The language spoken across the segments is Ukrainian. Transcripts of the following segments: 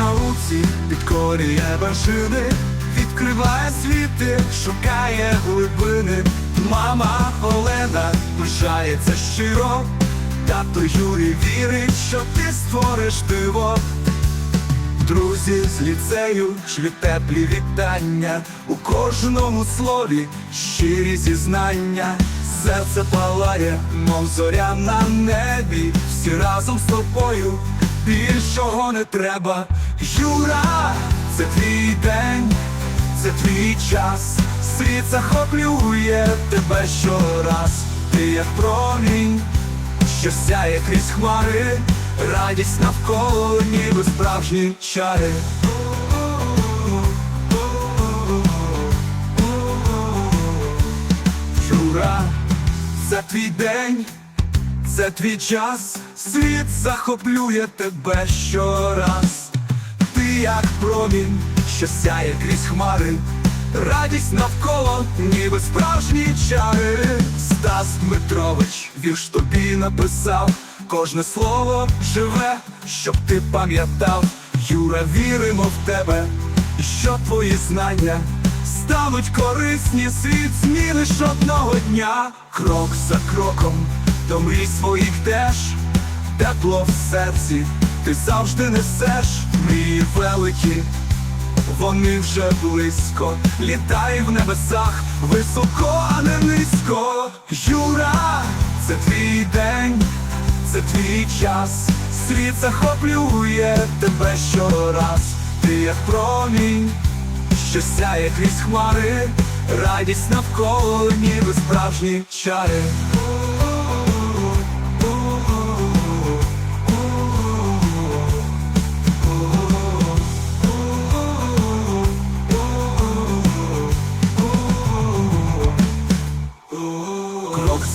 руці, підкорює вершини, відкриває світи, шукає глибини. Мама Олена пишається щиро, тато Юрій вірить, що ти створиш диво. Друзі з ліцею шлі теплі вітання у кожному слові щирі зізнання, серце палає, мов зоря на небі, всі разом з тобою, більшого не треба. Юра, це твій день, це твій час, світ захоплює тебе щораз, ти як промінь що сяє крізь хмари, радість навколо, ніби справжні чари. Юра, це твій день, це твій час, світ захоплює тебе щораз. Ти як промінь, що сяє крізь хмари, радість навколо, ніби справжні чари. Стас Дмитрович, вірш тобі написав, кожне слово живе, щоб ти пам'ятав. Юра, віримо в тебе, що твої знання стануть корисні, світ зміниш одного дня, крок за кроком, до мрій своїх теж тепло в серці, ти завжди несеш мрії великі, вони вже близько, літай в небесах, високо, а не низько. Юра, це твій день, це твій час, світ захоплює тебе щораз, ти як промінь, що сяє крізь хмари, радість навколо, ніби справжні чари.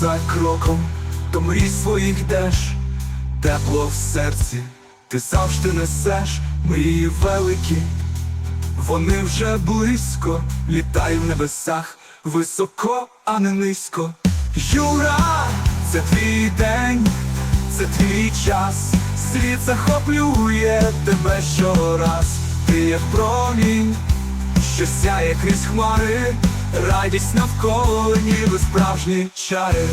За кроком до мрій своїх йдеш, тепло в серці, ти завжди несеш мрії великі, вони вже близько, літай в небесах, високо, а не низько. Юра, це твій день, це твій час, світ захоплює тебе щораз, ти як промінь, що сяє крізь хмари, радість навколо, ніби справжні чари.